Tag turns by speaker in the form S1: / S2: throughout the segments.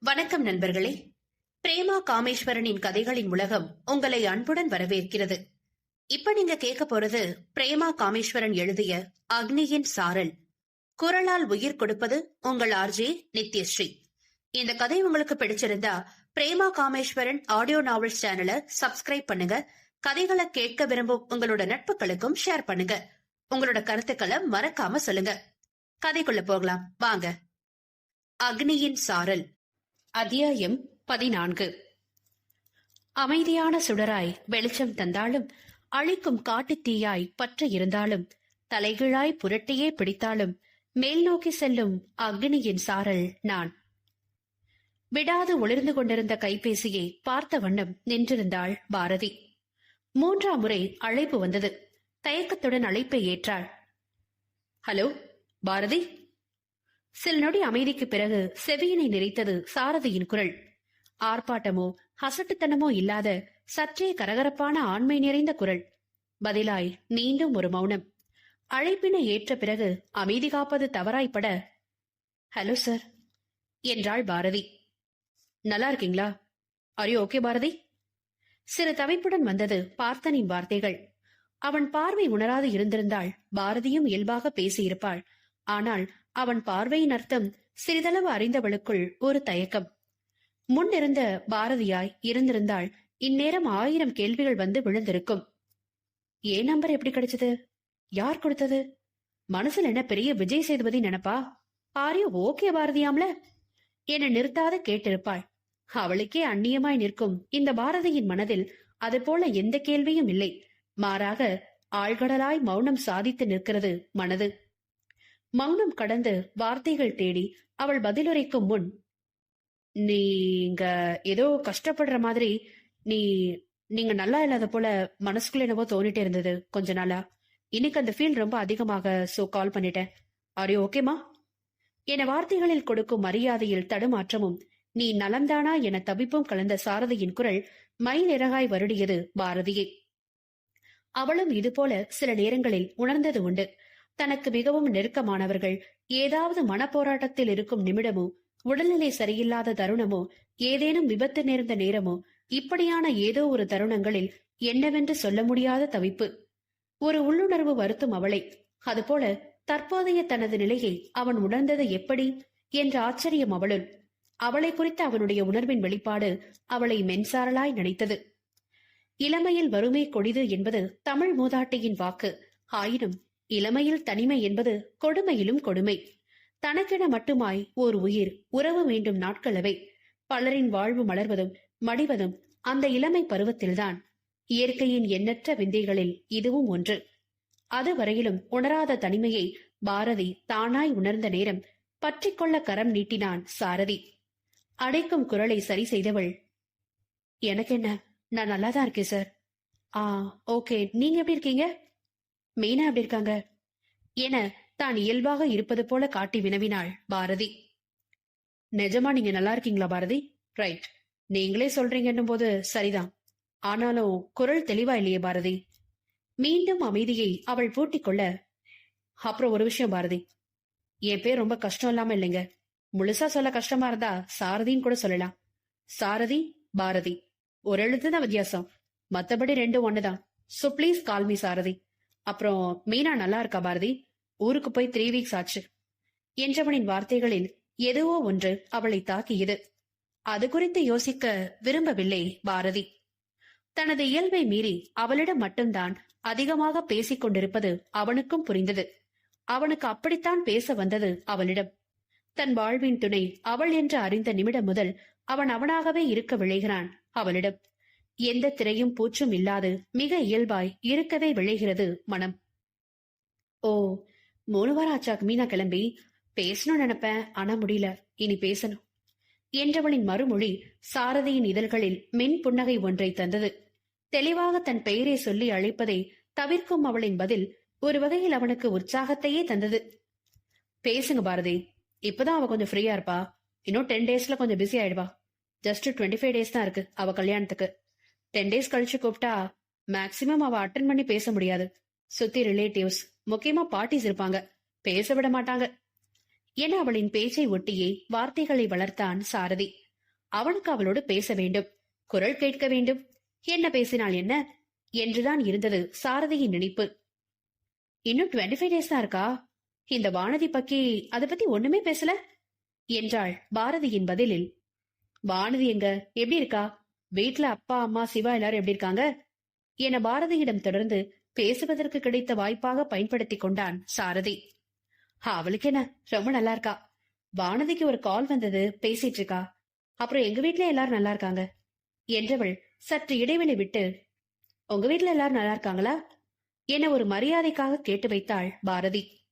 S1: வணக்கம் நண்பர்களே. பிரேமா காமேஸ்வரனின் கதைகளின் உலகம் உங்களை அன்புடன் வரவேற்கிறது. இப்ப நீங்க கேட்க போறது பிரேமா காமேஸ்வரன் எழுதிய அக்னியின் சாரல். குரலால் உயிர் கொடுப்பது உங்கள் ஆர்ஜே நித்யஸ்ரீ. இந்த கதை உங்களுக்கு பிடிச்சிருந்தா பிரேமா காமேஸ்வரன் ஆடியோ நாவல்ஸ் சேனலை சப்ஸ்கிரைப் பண்ணுங்க. கதைகளை கேட்க விரும்பும் உங்களோட நட்புகளுக்கும் ஷேர் பண்ணுங்க. உங்களோட கருத்துக்களை மறக்காம சொல்லுங்க. கதைக்குள்ள போகலாம். வாங்க. அக்னியின் சாரல். அத்தியாயம் பதினான்கு. அமைதியான சுடராய் வெளிச்சம் தந்தாலும் அழிக்கும் காட்டுத் தீயாய் பற்ற இருந்தாலும் தலைகீழாய் புரட்டியே பிடித்தாலும் மேல் நோக்கி செல்லும் அக்னியின் சாரல் நான். விடாது ஒளிர்ந்து கொண்டிருந்த கைபேசியை பார்த்த வண்ணம் நின்றிருந்தாள் பாரதி. மூன்றாம் முறை அழைப்பு வந்தது. தயக்கத்துடன் அழைப்பை ஏற்றாள். ஹலோ பாரதி? சில நொடி அமைதிக்கு பிறகு செவியினை நிறைத்தது சாரதியின் குரல். ஆர்ப்பாட்டமோ ஹசட்டுத்தனமோ இல்லாத சற்றே கரகரப்பான ஆண்மை நிறைந்த குரல். பதிலாய் மீண்டும் ஒரு மௌனம். அழைப்பினை ஏற்ற பிறகு அமைதி காப்பது தவறாய்ப்பட ஹலோ சார் என்றாள் பாரதி. நல்லா இருக்கீங்களா? அரி ஓகே பாரதி? சிறு தவிப்புடன் வந்தது பார்த்தனின் வார்த்தைகள். அவன் பார்வை உணராது இருந்திருந்தால் பாரதியும் இயல்பாக பேசியிருப்பாள். ஆனால் அவன் பார்வையின் அர்த்தம் சிறிதளவு அறிந்தவளுக்குள் ஒரு தயக்கம். முன்னிருந்த பாரதியாய் இருந்திருந்தால் இந்நேரம் ஆயிரம் கேள்விகள் வந்து விழுந்திருக்கும். ஏன் நம்பர் எப்படி கிடைச்சது? யார் கொடுத்தது? மனசுல என்ன பெரிய விஜய் சேதுபதி நினைப்பா? ஆரிய ஓகே பாரதியாம்ல? என நிறுத்தாத கேட்டிருப்பாள். அவளுக்கே அந்நியமாய் நிற்கும் இந்த பாரதியின் மனதில் அது போல எந்த கேள்வியும் இல்லை. மாறாக ஆழ்கடலாய் மௌனம் சாதித்து நிற்கிறது மனது. மௌனம் கடந்து வார்த்தைகள் தேடி அவள் பதிலுரைக்கும் முன் நீங்க ஏதோ கஷ்டப்படுற மாதிரி நீ நீங்க நல்லா இல்லாத போல மனசுக்குள்ள என்னவோ தோணிட்டே இருந்தது கொஞ்ச நாளா. இன்னைக்கு அந்த ஃபீல் ரொம்ப அதிகமாக சோ கால் பண்ணிட்டேன். ஆர் ஓகேமா என வார்த்தைகளில் கொடுக்கும் மரியாதையில் தடுமாற்றமும் நீ நலந்தானா? என தவிப்பும் கலந்த சாரதியின் குரல் மயிலிறகாய் வருடியது பாரதியை. அவளும் இதுபோல சில நேரங்களில் உணர்ந்தது உண்டு. தனக்கு மிகவும் நெருக்கமானவர்கள். ஏதாவது மனப்போராட்டத்தில் இருக்கும் நிமிடமோ உடல்நிலை சரியில்லாத தருணமோ ஏதேனும் விபத்து நேர்ந்த நேரமோ இப்படியான ஏதோ ஒரு தருணங்களில் என்னவென்று சொல்ல முடியாத தவிப்பு. ஒரு உள்ளுணர்வு வருத்தும் அவளை. அதுபோல தற்போதைய தனது நிலையை அவன் உணர்ந்தது எப்படி? என்ற ஆச்சரியம் அவளுள். அவளை குறித்த அவனுடைய உணர்வின் வெளிப்பாடு அவளை மென்சாரலாய் நினைத்தது. இளமையில் வறுமை கொடிது என்பது தமிழ் மூதாட்டியின் வாக்கு. ஆயினும் இளமையில் தனிமை என்பது கொடுமையிலும் கொடுமை. தனக்கென மட்டுமாய் ஓர் உயிர் உறவு வேண்டும் நாட்களவை. பலரின் வாழ்வு மலர்வதும் மடிவதும் அந்த இளமை பருவத்தில்தான். இயற்கையின் எண்ணற்ற விந்தைகளில் இதுவும் ஒன்று. அதுவரையிலும் உணராத தனிமையை பாரதி தானாய் உணர்ந்த நேரம் பற்றிக்கொள்ள கரம் நீட்டினான் சாரதி. அடைக்கும் குரலை சரி செய்தவள் எனக்கென்ன? நான் நல்லாதான் இருக்கேன் சார். ஆ ஓகே. நீங்க எப்படி இருக்கீங்க? மீனா எப்படி இருக்காங்க? என தான் இயல்பாக இருப்பது போல காட்டி வினவினாள் பாரதி. நிஜமா நீங்க நல்லா இருக்கீங்களா பாரதி? ரைட் நீங்களே சொல்றீங்கன்னும் போது சரிதான். ஆனாலும் குரல் தெளிவா இல்லையே பாரதி. மீண்டும் அமைதியை அவள் பூட்டிக் கொள்ள அப்புறம் ஒரு விஷயம் பாரதி. என் பேர் ரொம்ப கஷ்டம் இல்லாம இல்லைங்க. முழுசா சொல்ல கஷ்டமா இருந்தா சாரதின்னு கூட சொல்லலாம். சாரதி பாரதி. ஒரு எழுத்து தான் வித்தியாசம். மத்தபடி ரெண்டும் ஒண்ணுதான். So please call me Sarathi. அப்புறம் மீனா நல்லா இருக்கா பாரதி? ஊருக்கு போய் த்ரீ வீக்ஸ் ஆச்சு. என்றவனின் வார்த்தைகளில் எதுவோ ஒன்று அவளை தாக்கியது. அது குறித்து யோசிக்க விரும்பவில்லை பாரதி. தனது இயல்பை மீறி அவளிடம் மட்டும்தான் அதிகமாக பேசிக் கொண்டிருப்பது அவனுக்கும் புரிந்தது. அவனுக்கு அப்படித்தான் பேச வந்தது அவளிடம். தன் வாழ்வின் துணை அவள் என்று அறிந்த நிமிடம் முதல் அவன் அவனாகவே இருக்க விளைகிறான் அவளிடம். எந்த திரையும் பூச்சும் இல்லாது மிக இயல்பாய் இருக்கவே விளைகிறது மனம். ஓ மூணு வாரம் ஆச்சாக்கு மீனா கிளம்பி பேசணும்னு நினைப்பேன் ஆனா முடியல இனி பேசணும் என்றவளின் மறுமொழி சாரதியின் இதழ்களில் மென் புன்னகை ஒன்றை தந்தது. தெளிவாக தன் பெயரை சொல்லி அழைப்பதை தவிர்க்கும் அவளின் பதில் ஒரு வகையில் அவனுக்கு உற்சாகத்தையே தந்தது. பேசுங்க பாரதி இப்பதான் அவ கொஞ்சம் ஃப்ரீயா இருப்பா. இன்னும் டென் டேஸ்ல கொஞ்சம் பிஸி ஆயிடுவா. ஜஸ்ட் டுவெண்ட்டி ஃபைவ் டேஸ் தான் இருக்கு அவ கல்யாணத்துக்கு. டென் டேஸ் கழிச்சு கூப்பிட்டா மேக்சிமம் அவ அட்டன் பண்ணி பேச முடியாது. சுத்தி ரிலேட்டிவ்ஸ் முக்கியமா பார்ட்டிஸ் இருப்பாங்க. பேச விட மாட்டாங்க. என அவளின் பேச்சை ஒட்டியே வார்த்தைகளை வளர்த்தான் சாரதி. அவனுக்கு அவளோடு பேச வேண்டும் குரல் கேட்க வேண்டும். என்ன பேசினால் என்ன? என்றுதான் இருந்தது சாரதியின் நினைப்பு. இன்னும் டுவெண்ட்டி ஃபைவ் டேஸ் தான் இருக்கா? இந்த வானதி பக்கி அத பத்தி ஒண்ணுமே பேசல? என்றாள் பாரதியின் பதிலில். வானதி எங்க? எப்படி இருக்கா? வீட்ல அப்பா அம்மா சிவா எல்லாரும் எப்படி இருக்காங்க? என பாரதியிடம் தொடர்ந்து பேசுவதற்கு கிடைத்த வாய்ப்பாக பயன்படுத்திக் கொண்டான் சாரதி. அவளுக்கு என்ன? ரொம்ப நல்லா இருக்கா. வானதிக்கு ஒரு கால் வந்தது. பேசிட்டு இருக்கா. அப்புறம் எங்க வீட்ல எல்லாரும் நல்லா இருக்காங்க? என்றவள் சற்று இடைவெளி விட்டு உங்க வீட்ல எல்லாரும் நல்லா இருக்காங்களா? என ஒரு மரியாதைக்காக கேட்டு வைத்தாள் Bharathi.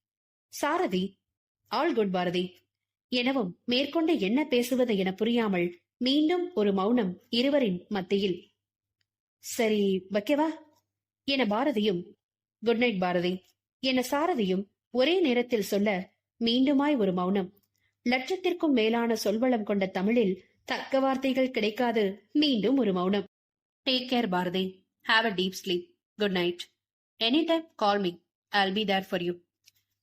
S1: Sarathi all good Bharathi. எனவும் மேற்கொண்டு என்ன பேசுவது என புரியாமல் மீண்டும் ஒரு மௌனம் இருவரின் மத்தியில். சரி வைக்கவா? என பாரதியும் குட் நைட் பாரதி. என சாரதியும் ஒரே நேரத்தில் சொல்ல மீண்டுமாய் ஒரு மௌனம். லட்சத்திற்கும் மேலான சொல்வளம் கொண்ட தமிழில் தக்க வார்த்தைகள் கிடைக்காது. மீண்டும் ஒரு மௌனம். Take care Bharathi. Have a deep sleep good night any time call me I'll be there for you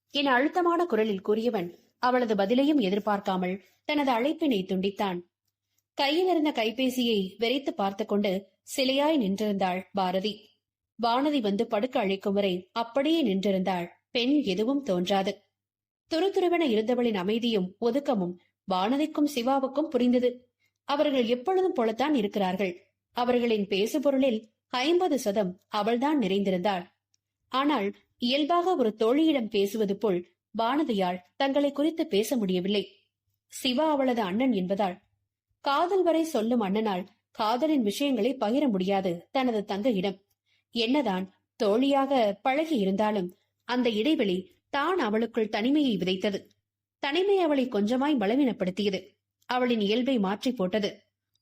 S1: என அழுத்தமான குரலில் கூறியவன் அவளது பதிலையும் எதிர்பார்க்காமல் தனது அழைப்பினை துண்டித்தான். கையில் இருந்த கைபேசியை வெறித்து பார்த்து கொண்டு சிலையாய் நின்றிருந்தாள் பாரதி. வானதி வந்து படுக்க அழைக்கும் வரை அப்படியே நின்றிருந்தாள். பெண் எதுவும் தோன்றாது. துருதுருவென இருந்தவளின் அமைதியும் ஒதுக்கமும் வானதிக்கும் சிவாவுக்கும் புரிந்தது. அவர்கள் எப்பொழுதும் போலத்தான் இருக்கிறார்கள். அவர்களின் பேசுபொருளில் ஐம்பது சதம் அவள்தான் நிறைந்திருந்தாள். ஆனால் இயல்பாக ஒரு தோழியிடம் பேசுவது போல் வானதியால் தங்களை குறித்து பேச முடியவில்லை. சிவா அவளது அண்ணன் என்பதால் காதல் வரை சொல்லும் அண்ணனால் காதலின் விஷயங்களை பகிர முடியாது தனது தங்கையிடம். என்னதான் தோழியாக பழகி இருந்தாலும் அந்த இடைவெளி தான் அவளுக்குள் தனிமையை விதைத்தது. தனிமை அவளை கொஞ்சமாய் பலவீனப்படுத்தியது. அவளின் இயல்பை மாற்றி போட்டது.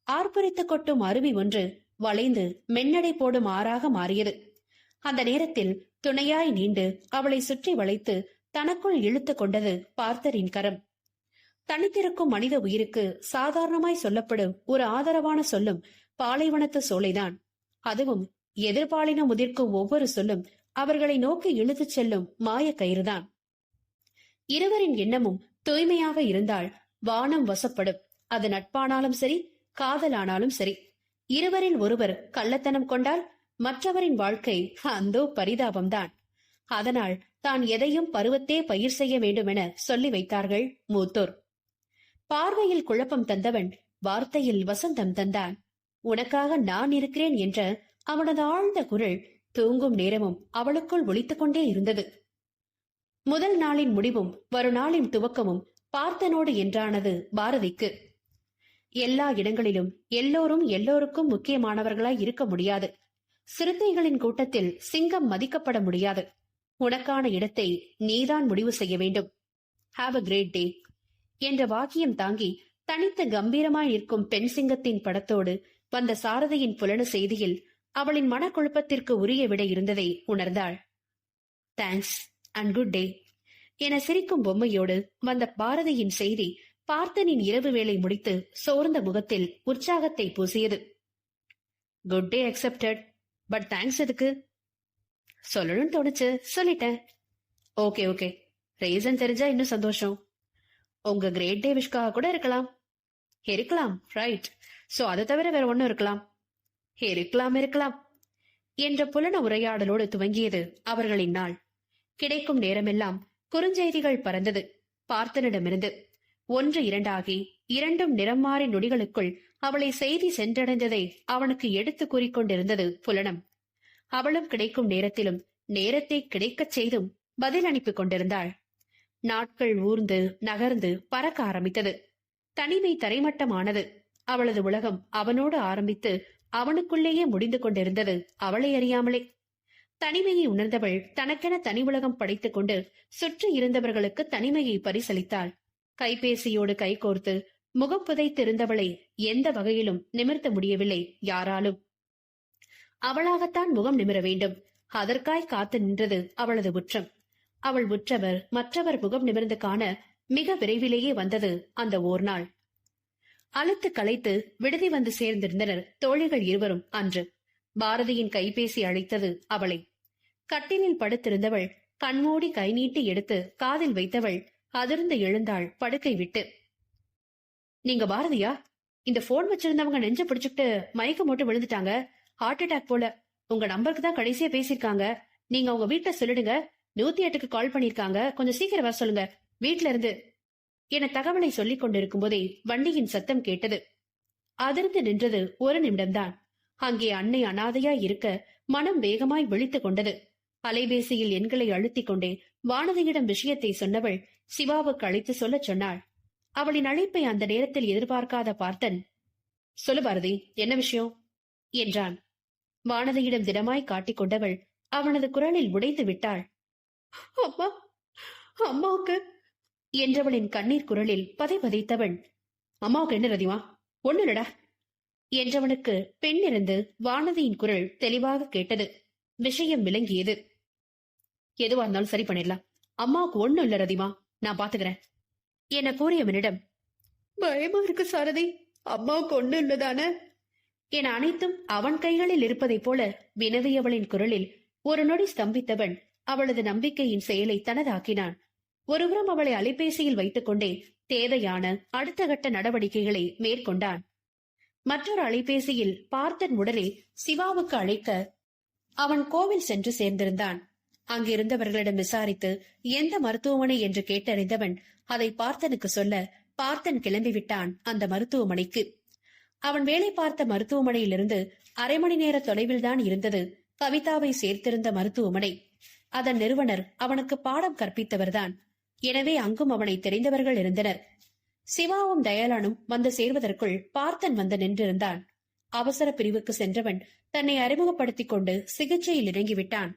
S1: ஆர்ப்பரித்து கொட்டும் அருவி ஒன்று வளைந்து மென்னடை போடும் ஆறாக மாறியது. அந்த நேரத்தில் துணையாய் நீண்டு அவளை சுற்றி வளைத்து தனக்குள் இழுத்து கொண்டது பார்த்தரின் கரம். தனித்திருக்கும் மனித உயிருக்கு சாதாரணமாய் சொல்லப்படும் ஒரு ஆதரவான சொல்லும் பாலைவனத்து சோலைதான். அதுவும் எதிர்பாலின முதிர்க்கும் ஒவ்வொரு சொல்லும் அவர்களை நோக்கி இழுத்துச் செல்லும் மாய கயிறுதான். இருவரின் எண்ணமும் தூய்மையாக இருந்தால் வானம் வசப்படும். அது நட்பானாலும் சரி காதலானாலும் சரி. இருவரில் ஒருவர் கள்ளத்தனம் கொண்டால் மற்றவரின் வாழ்க்கை அந்தோ பரிதாபம்தான். அதனால் தான் எதையும் பருவத்தே பயிர் செய்ய வேண்டுமென சொல்லி வைத்தார்கள் மூத்தோர். பார்வையில் குழப்பம் தந்தவன் வார்த்தையில் வசந்தம் தந்தான். உனக்காக நான் இருக்கிறேன் என்ற அவனது ஆழ்ந்த குரல் தூங்கும் நேரமும் அவளுக்குள் ஒழித்துக் கொண்டே இருந்தது. முதல் நாளின் முடிவும் நாளின் துவக்கமும் பார்த்தனோடு என்றானது பாரதிக்கு. எல்லா இடங்களிலும் எல்லோரும் எல்லோருக்கும் முக்கியமானவர்களாய் இருக்க முடியாது. சிறுத்தைகளின் கூட்டத்தில் சிங்கம் மதிக்கப்பட முடியாது. உனக்கான இடத்தை நீதான் முடிவு செய்ய வேண்டும். ஹாவ் அ கிரேட் டே என்ற வாக்கியம் தாங்கி தனித்த கம்பீரமாய் நிற்கும் பெண் சிங்கத்தின் படத்தோடு வந்த சாரதியின் புலன செய்தியில் அவளின் மனக்குழப்பத்திற்கு உரிய விட இருந்ததை உணர்ந்தாள். தேங்க்ஸ் அண்ட் குட் டே என சிரிக்கும் பொம்மையோடு வந்த பாரதியின் செய்தி பார்த்தனின் இரவு வேலை முடித்து சோர்ந்த முகத்தில் உற்சாகத்தை பூசியது. Good day accepted but thanks எதுக்கு? சொல்லணும்னு தோணுச்சு சொல்லிட்டேன். ஓகே ஓகே ரீசன் தெரிஞ்சா இன்னும் சந்தோஷம். உங்க கிரேட் டே விஷ்காக கூட இருக்கலாம். இருக்கலாம் ரைட் சோ அதை தவிர வேற ஒண்ணும் இருக்கலாம். இருக்கலாம் இருக்கலாம். என்ற புலன உரையாடலோடு துவங்கியது அவர்களின் நாள். கிடைக்கும் நேரமெல்லாம் குறுஞ்செய்திகள் பறந்தது. பார்த்தனிடமிருந்து ஒன்று இரண்டாகி இரண்டும் நிறம் மாறி நொடிகளுக்குள் அவளை செய்தி சென்றடைந்ததை அவனுக்கு எடுத்து கூறிக்கொண்டிருந்தது புலனம். அவளும் கிடைக்கும் நேரத்திலும் நேரத்தை கிடைக்கச் செய்தும் பதில் அனுப்பிக் கொண்டிருந்தாள். நாட்கள் ஊர்ந்து நகர்ந்து பறக்க ஆரம்பித்தது. தனிமை தரைமட்டமானது. அவளது உலகம் அவனோடு ஆரம்பித்து அவனுக்குள்ளேயே முடிந்து கொண்டிருந்தது அவளை அறியாமலே. தனிமையை உணர்ந்தவள் தனக்கென தனி உலகம் படைத்துக் கொண்டு சுற்றி இருந்தவர்களுக்கு தனிமையை பரிசளித்தாள். கைபேசியோடு கைகோர்த்து முகம் புதைத்திருந்தவளை எந்த வகையிலும் நிமிர்த்த முடியவில்லை யாராலும். அவளாகத்தான் முகம் நிமிர வேண்டும். அதற்காய் காத்து நின்றது அவளது உற்றம். அவள் உற்றவர் மற்றவர் முகம் நிமிர்ந்து காண மிக விரைவிலேயே வந்தது அந்த ஓர் நாள் அழுத்து களைத்து விடுதி வந்து சேர்ந்திருந்தனர் தோழிகள் இருவரும் அன்று. பாரதியின் கைபேசி அழைத்தது அவளை. கட்டிலில் படுத்திருந்தவள் கண்மூடி கை நீட்டி எடுத்து காதில் வைத்தவள் அதிர்ந்து எழுந்தாள் படுக்கை விட்டு. நீங்க பாரதியா? இந்த போன் வச்சிருந்தவங்க நெஞ்ச பிடிச்சுக்கிட்டு மயக்கம் போட்டு விழுந்துட்டாங்க. ஹார்ட் அட்டாக் போல. உங்க நம்பருக்கு தான் கடைசியா பேசியிருக்காங்க. நீங்க உங்க வீட்டுல சொல்லிடுங்க. நூத்தி எட்டுக்கு கால் பண்ணிருக்காங்க கொஞ்சம் சீக்கிரம் வர சொல்லுங்க. வீட்ல இருந்து என தகவலை சொல்லிக் கொண்டிருக்கும் போதே வண்டியின் சத்தம் கேட்டது. அதிர்ந்து நின்றது ஒரு நிமிடம்தான். அங்கே அன்னை அனாதையா இருக்க மனம் வேகமாய் விழித்துக் கொண்டது. அலைபேசியில் எண்களை அழுத்திக் கொண்டே வானதியிடம் விஷயத்தை சொன்னவள் சிவாவுக்கு அழைத்து சொல்லச் சொன்னாள். அவளின் அழைப்பை அந்த நேரத்தில் எதிர்பார்க்காத பார்த்தன் சொல்லு பாரதி என்ன விஷயம்? என்றான். வானதியிடம் திடமாய் காட்டிக் கொண்டவள் அவனது குரலில் உடைந்து விட்டாள். அம்மா அம்மாவுக்கு. என்றவளின் கண்ணீர் குரலில் பதை பதைத்தவன் அம்மாவுக்கு என்ன ரதிமா? ஒண்ணு இல்லடா. என்றவனுக்கு பெண் இருந்து வானதியின் குரல் தெளிவாக கேட்டது விஷயம் விளங்கியது. எதுவா இருந்தாலும் சரி பண்ணிடலாம். அம்மாவுக்கு ஒண்ணும் இல்ல ரதிமா. நான் பாத்துக்கிறேன். என கூறியவனிடம் பயமா இருக்கு சாரதி. அம்மாவுக்கு ஒண்ணு இல்லதானே என அனைத்தும் அவன் கைகளில் இருப்பதைப் போல வினவியவளின் குரலில் ஒரு நொடி ஸ்தம்பித்தவன் அவளது நம்பிக்கையின் செயலை தனதாக்கினான். ஒருபுறம் அவளை அலைபேசியில் வைத்துக் கொண்டே தேவையான அடுத்த கட்ட நடவடிக்கைகளை மேற்கொண்டான். மற்றொரு அலைபேசியில் பார்த்தன் உடனே சிவாவுக்கு அழைக்க அவன் கோவில் சென்று சேர்ந்திருந்தான். அங்கிருந்தவர்களிடம் விசாரித்து எந்த மருத்துவமனை என்று கேட்டறிந்தவன் அதை பார்த்தனுக்கு சொல்ல பார்த்தன் கிளம்பிவிட்டான் அந்த மருத்துவமனைக்கு. அவன் வேலை பார்த்த மருத்துவமனையிலிருந்து அரை மணி நேர தொலைவில்தான் இருந்தது. கவிதாவை சேர்த்திருந்த மருத்துவமனை. அதன் நிறுவனர் அவனுக்கு பாடம் கற்பித்தவர்தான். எனவே அங்கும் அவனை தெரிந்தவர்கள் இருந்தனர். சிவாவும் தயாளனும் வந்து சேர்வதற்குள் பார்த்தன் வந்து நின்றிருந்தான். அவசர பிரிவுக்கு சென்றவன் தன்னை அறிமுகப்படுத்திக் கொண்டு சிகிச்சையில் இறங்கிவிட்டான்.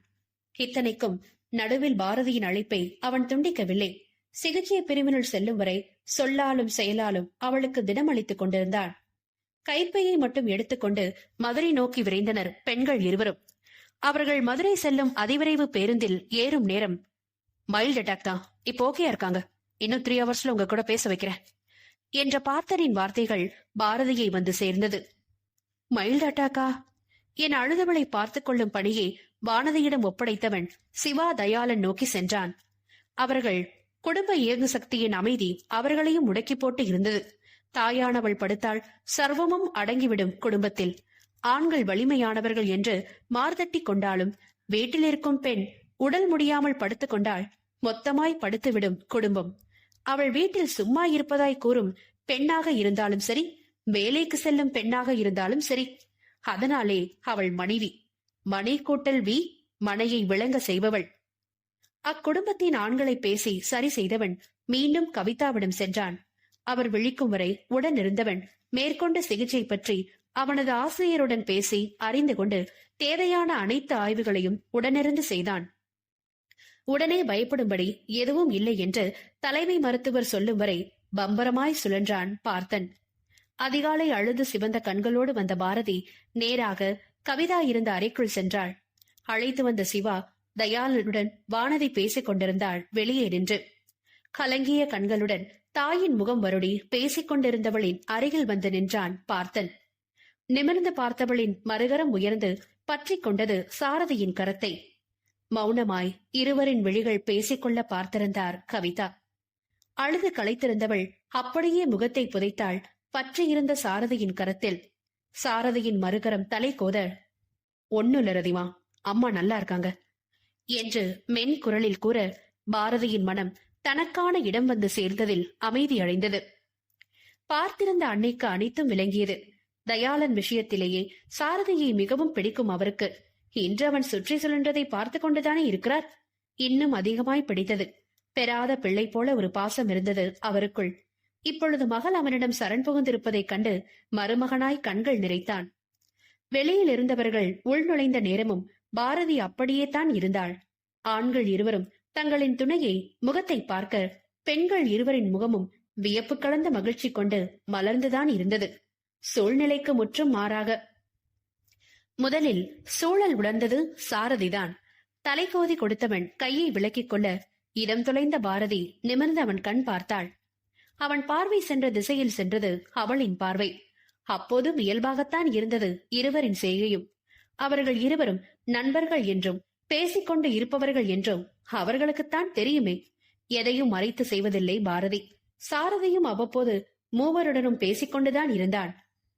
S1: இத்தனைக்கும் நடுவில் பாரதியின் அழைப்பை அவன் துண்டிக்கவில்லை. சிகிச்சை பிரிவினுள் செல்லும் வரை சொல்லாலும் செயலாலும் அவளுக்கு தினம் அளித்துக் கொண்டிருந்தான். கைப்பையை மட்டும் எடுத்துக்கொண்டு மதுரை நோக்கி விரைந்தனர் பெண்கள் இருவரும். அவர்கள் மதுரை செல்லும் அதிவிரைவு பேருந்தில் ஏறும் நேரம். மைல்டு அட்டாக் தான். இப்போ ஓகேயா இருக்காங்க. இன்னும் த்ரீ ஹவர்ஸ்ல உங்க கூட பேச வைக்கிறேன். என்ற பார்த்தனின் வார்த்தைகள் பாரதியை வந்து சேர்ந்தது. மைல்டு அட்டாக்கா? என் அழுதவளை பார்த்துக் கொள்ளும் பணியை வானதியிடம் ஒப்படைத்தவன் சிவா தயாளன் நோக்கி சென்றான். அவர்கள் குடும்ப இயங்கு சக்தியின் அமைதி அவர்களையும் முடக்கி போட்டு இருந்தது. தாயானவள் படுத்தால் சர்வமும் அடங்கிவிடும் குடும்பத்தில். ஆண்கள் வலிமையானவர்கள் என்று மார்தட்டி கொண்டாலும் வீட்டில் இருக்கும் பெண் உடல் முடியாமல் படுத்துக் கொண்டால் மொத்தமாய் படுத்துவிடும் குடும்பம். அவள் வீட்டில் சும்மா இருப்பதாய் கூறும் பெண்ணாக இருந்தாலும் சரி வேலைக்கு செல்லும் பெண்ணாக இருந்தாலும் சரி. அதனாலே அவள் மனைவி மனை கூட்டல் வி மனையை விளங்க செய்பவள். அக்குடும்பத்தின் ஆண்களை பேசி சரி செய்தவன் மீண்டும் கவிதாவிடம் சென்றான். அவர் விழிக்கும் வரை உடனிருந்தவன் மேற்கொண்ட சிகிச்சை பற்றி அவனது ஆசிரியருடன் பேசி அறிந்து கொண்டு தேவையான அனைத்து ஆய்வுகளையும் உடனிருந்து செய்தான். உடனே பயப்படும்படி எதுவும் இல்லை என்று தலைமை மருத்துவர் சொல்லும் வரை பம்பரமாய் சுழன்றான் பார்த்தன். அதிகாலை அழுது சிவந்த கண்களோடு வந்த பாரதி நேராக கவிதா இருந்த அறைக்குள் சென்றாள். அழைத்து வந்த சிவா தயாளனுடன் வானதி பேசிக் கொண்டிருந்தாள் வெளியே நின்று. கலங்கிய கண்களுடன் தாயின் முகம் வருடி பேசிக் கொண்டிருந்தவளின் அருகில் வந்து நின்றான் பார்த்தன். நிமிர்ந்து பார்த்தவளின் மறுகரம் உயர்ந்து பற்றிக் கொண்டது சாரதியின் கரத்தை. மௌனமாய் இருவரின் விழிகள் பேசிக்கொள்ள பார்த்திருந்தார் கவிதா. அழுது களைத்திருந்தவள் அப்படியே முகத்தை புதைத்தாள் பற்றியிருந்த சாரதியின் கரத்தில். சாரதியின் மறுகரம் தலை கோத ஒண்ணுல ரதிமா அம்மா நல்லா இருக்காங்க என்று மென் குரலில் கூற பாரதியின் மனம் தனக்கான இடம் வந்து சேர்ந்ததில் அமைதி அடைந்தது. பார்த்திருந்த அன்னைக்கு அனைத்தும் விளங்கியது. தயாளன் விஷயத்திலேயே சாரதியை மிகவும் பிடிக்கும் அவருக்கு. இன்று அவன் சுற்றி சுழன்றதை பார்த்து கொண்டுதானே இருக்கிறார்? இன்னும் அதிகமாய் பிடித்தது. பெறாத பிள்ளை போல ஒரு பாசம் இருந்தது அவருக்குள். இப்பொழுது மகள் அவனிடம் சரண் புகுந்திருப்பதைக் கண்டு மருமகனாய் கண்கள் நிறைத்தான். வெளியில் இருந்தவர்கள் உள்நுழைந்த நேரமும் பாரதி அப்படியே தான் இருந்தாள். ஆண்கள் இருவரும் தங்களின் துணையை முகத்தை பார்க்க பெண்கள் இருவரின் முகமும் வியப்பு கலந்த மகிழ்ச்சி கொண்டு மலர்ந்துதான் இருந்தது. சூழ்நிலைக்கு முற்றும் மாறாக. முதலில் சூழல் உணர்ந்தது சாரதிதான். தலைகோதி கொடுத்தவன் கையை விலக்கிக் கொள்ள இடம் துளைந்த பாரதி நிமிர்ந்து அவன் கண் பார்த்தாள். அவன் பார்வை சென்ற திசையில் சென்றது அவளின் பார்வை. அப்போதும் இயல்பாகத்தான் இருந்தது இருவரின் செய்கையும் அவர்கள் இருவரும் நண்பர்கள் என்றும் பேசிக்கொண்டு இருப்பவர்கள் என்றும் அவர்களுக்குத்தான் தெரியுமே. எதையும் மறைத்து செய்வதில்லை பாரதி. சாரதியும் அவ்வப்போது மூவருடனும் பேசிக்கொண்டுதான் இருந்தான்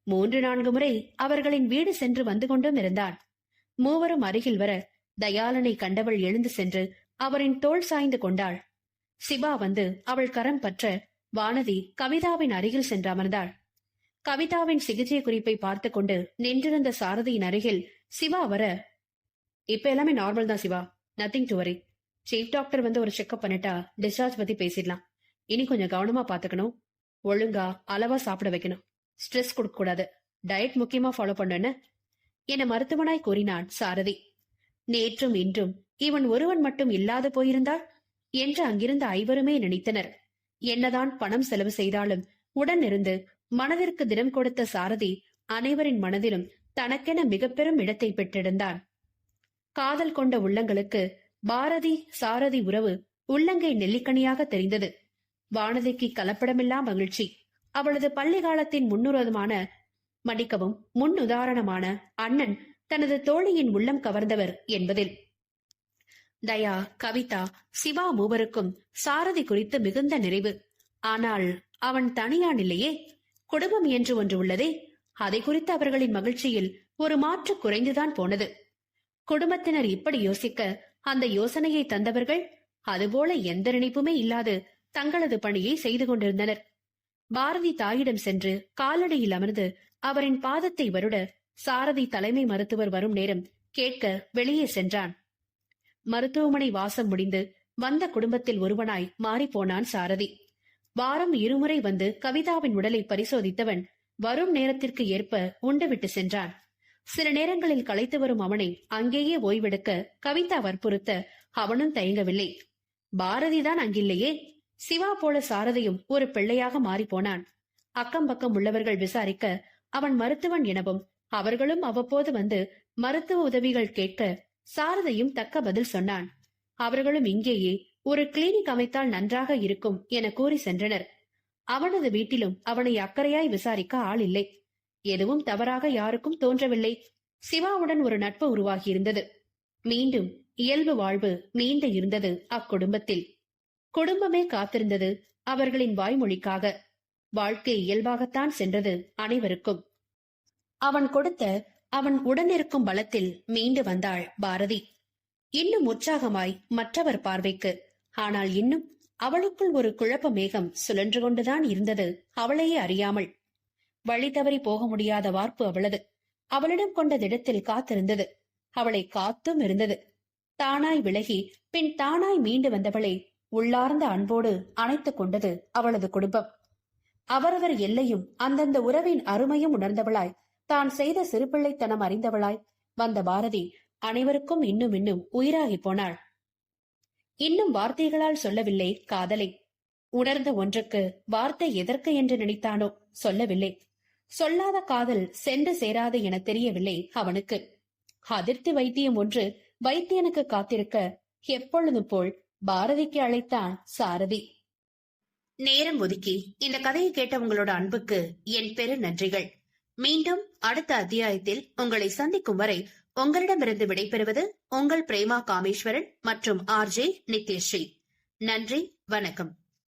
S1: மூன்று நான்கு முறை அவர்களின் வீடு சென்று வந்து கொண்டும் இருந்தான். மூவரும் அருகில் வர தயாளனை கண்டவள் எழுந்து சென்று அவரின் தோள் சாய்ந்து கொண்டாள். சிவா வந்து அவள் கரம் பற்ற வானதி கவிதாவின் அருகில் சென்று அமர்ந்தாள். கவிதாவின் சிகிச்சை குறிப்பை பார்த்து கொண்டு நின்றிருந்த சாரதியின் அருகில் சிவா வர இப்ப எல்லாமே நார்மல் தான் Siva nothing to worry chief doctor வந்து ஒரு செக்அப் பண்ணிட்டா டிஸ்சார்ஜ் பத்தி பேசிடலாம். இனி கொஞ்சம் கவனமா பாத்துக்கணும் ஒழுங்கா அளவா சாப்பிட வைக்கணும். ஸ்ட்ரெஸ் கொடுக்க கூடாது டயட் முக்கியமா ஃபாலோ பண்ணு என மருத்துவனாய் கூறினான் சாரதி. நேற்றும் இன்றும் இவன் ஒருவன் மட்டும் இல்லாது போயிருந்தாள் என்று அங்கிருந்த ஐவருமே நினைத்தனர். என்னதான் பணம் செலவு செய்தாலும் உடன் இருந்து மனதிற்கு தினம் கொடுத்த சாரதி அனைவரின் மனதிலும் தனக்கென மிக பெரும் இடத்தை பெற்றிருந்தான். காதல் கொண்ட உள்ளங்களுக்கு பாரதி சாரதி உறவு உள்ளங்கை நெல்லிக்கனியாக தெரிந்தது. வானதிக்கு கலப்படமில்லா மகிழ்ச்சி. அவளது பள்ளி காலத்தின் முன்னுரதமான மன்னிக்கவும் முன் உதாரணமான அண்ணன் தனது தோழியின் உள்ளம் கவர்ந்தவர் என்பதில். தயா கவிதா சிவா மூவருக்கும் சாரதி குறித்து மிகுந்த நிறைவு. ஆனால் அவன் தனியான் இல்லையே. குடும்பம் என்று ஒன்று உள்ளதே. அதை குறித்து அவர்களின் மகிழ்ச்சியில் ஒரு மாற்று குறைந்துதான் போனது. குடும்பத்தினர் இப்படி யோசிக்க அந்த யோசனையை தந்தவர்கள் அதுபோல எந்த நினைப்புமே இல்லாது தங்களது பணியை செய்து கொண்டிருந்தனர். பாரதி தாயிடம் சென்று காலடியில் அமர்ந்து அவரின் பாதத்தை வருட சாரதி தலைமை மருத்துவர் வரும் நேரம் கேட்க வெளியே சென்றான். மருத்துவமனை வாசம் முடிந்து வந்த குடும்பத்தில் ஒருவனாய் மாறிப்போனான் சாரதி. வாரம் இருமுறை வந்து கவிதாவின் உடலை பரிசோதித்தவன் வரும் நேரத்திற்கு ஏற்ப உண்டுவிட்டு சென்றான். சில நேரங்களில் களைத்து வரும் அவனை அங்கேயே ஓய்வெடுக்க கவிதா வற்புறுத்த அவனும் தயங்கவில்லை. பாரதிதான் அங்கில்லையே? சிவா போல சாரதியும் ஒரு பிள்ளையாக மாறிப்போனான். அக்கம் பக்கம் உள்ளவர்கள் விசாரிக்க அவன் மருத்துவன் எனவும் அவர்களும் அவ்வப்போது வந்து மருத்துவ உதவிகள் கேட்க சாரதையும் தக்க பதில் சொன்னான். அவர்களும் இங்கேயே ஒரு கிளினிக் அமைத்தால் நன்றாக இருக்கும் என கூறி சென்றனர். அவனது வீட்டிலும் அவனை அக்கறையாய் விசாரிக்க ஆள் இல்லை. எதுவும் தவறாக யாருக்கும் தோன்றவில்லை. சிவாவுடன் ஒரு நட்பு உருவாகியிருந்தது. மீண்டும் இயல்பு வாழ்வு நீண்ட இருந்தது அக்குடும்பத்தில். குடும்பமே காத்திருந்தது அவர்களின் வாய்மொழிக்காக. வாழ்க்கை இயல்பாகத்தான் சென்றது அனைவருக்கும். அவன் கொடுத்த அவன் உடனிருக்கும் பலத்தில் மீண்டு வந்தாள் பாரதி. இன்னும் உற்சாகமாய் மற்றவர் பார்வைக்கு. ஆனால் இன்னும் அவளுக்குள் ஒரு குழப்ப மேகம் சுழன்று கொண்டுதான் இருந்தது அவளையே அறியாமல். வழி தவறி போக முடியாத வார்ப்பு அவளது. அவளிடம் கொண்ட திடத்தில் காத்திருந்தது. அவளை காத்தும் இருந்தது. தானாய் விலகி பின் தானாய் மீண்டு வந்தவளை உள்ளார்ந்த அன்போடு அணைத்துக் கொண்டது அவளது குடும்பம். அவரவர் எல்லையும் அந்தந்த உறவின் அருமையும் உணர்ந்தவளாய். தான் செய்த சிறுபிள்ளைத்தனம் அறிந்தவளாய். வந்த பாரதி அனைவருக்கும் இன்னும் இன்னும் உயிராகி போனாள். இன்னும் வார்த்தைகளால் சொல்லவில்லை காதலை. உணர்ந்த ஒன்றுக்கு வார்த்தை எதற்கு என்று நினைத்தானோ சொல்லவில்லை. சொல்லாத காதல் சென்று சேராது என தெரியவில்லை அவனுக்கு. அதிர்த்தி வைத்தியம் ஒன்று வைத்தியனுக்கு காத்திருக்க எப்பொழுது போல் பாரதிக்கு அழைத்தான் சாரதி. நேரம் ஒதுக்கி இந்த கதையை கேட்ட உங்களோட அன்புக்கு என் பெரு நன்றிகள். மீண்டும் அடுத்த அத்தியாயத்தில் உங்களை சந்திக்கும் வரை உங்களிடமிருந்து விடைபெறுவது உங்கள் பிரேமா காமேஸ்வரன் மற்றும் ஆர்ஜே நித்யஸ்ரீ நன்றி வணக்கம்.